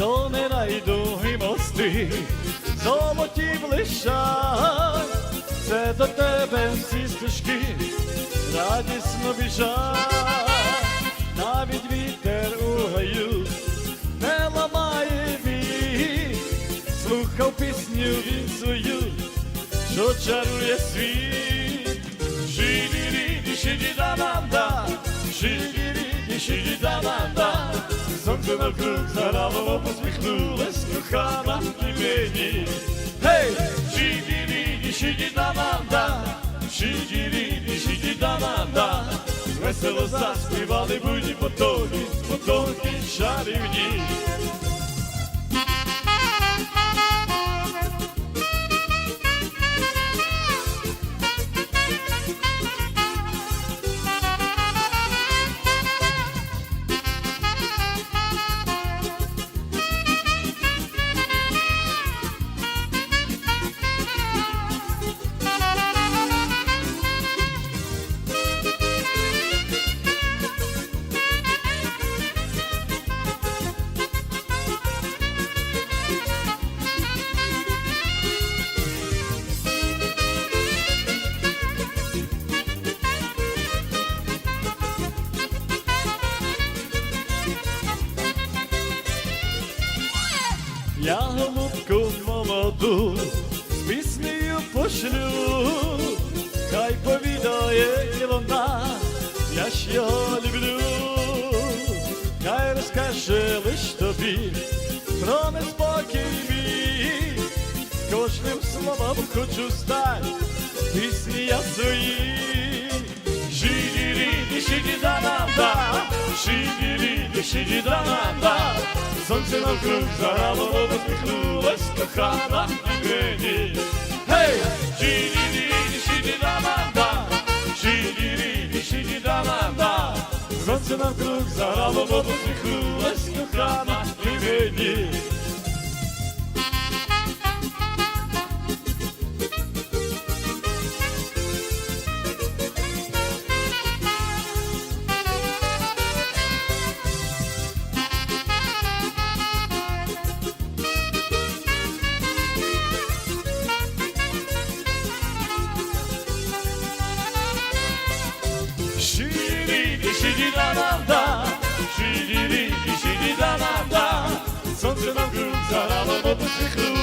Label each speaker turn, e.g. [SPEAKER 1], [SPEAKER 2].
[SPEAKER 1] то не найдуги мости, золоті блищать, це до тебе всі стежки, радісно біжать, навіть вітер у гаю не ламає вік, слухав пісню він свою, що чарує світ. Ші-ді-ді, ші-ді-да-да-да, ші-ді-ді, ші-ді-да-да-да. Сонце навкруг посміхнулась кохана і мені. Гей! Ші-ді-ді, ші-ді-да-да-да, ші-ді-ді, ші-ді-да-да-да. Весело заспівали будні потоки, потоки чарівні. Я голубку молоду з піснею пошлю, хай повідає і вона, я ж його люблю, хай розкаже лиш тобі про неспокій мій, кожним словом хочу стать, пісні я свої. Ші-ді-ді, ші-ді-да-да-да, ші-ді-ді, ші-ді-да-да-да. Сонце навкруг заграло, посміхнулась кохана мені. Гей! Ші-ді-ді, ші-ді-да-да-да, ші-ді-ді, ші-ді-да-да-да. Сонце навкруг заграло, посміхнулась кохана 시리 다나다 시리리 시리 다나다 선전한 그룹 사람은 어떻게 그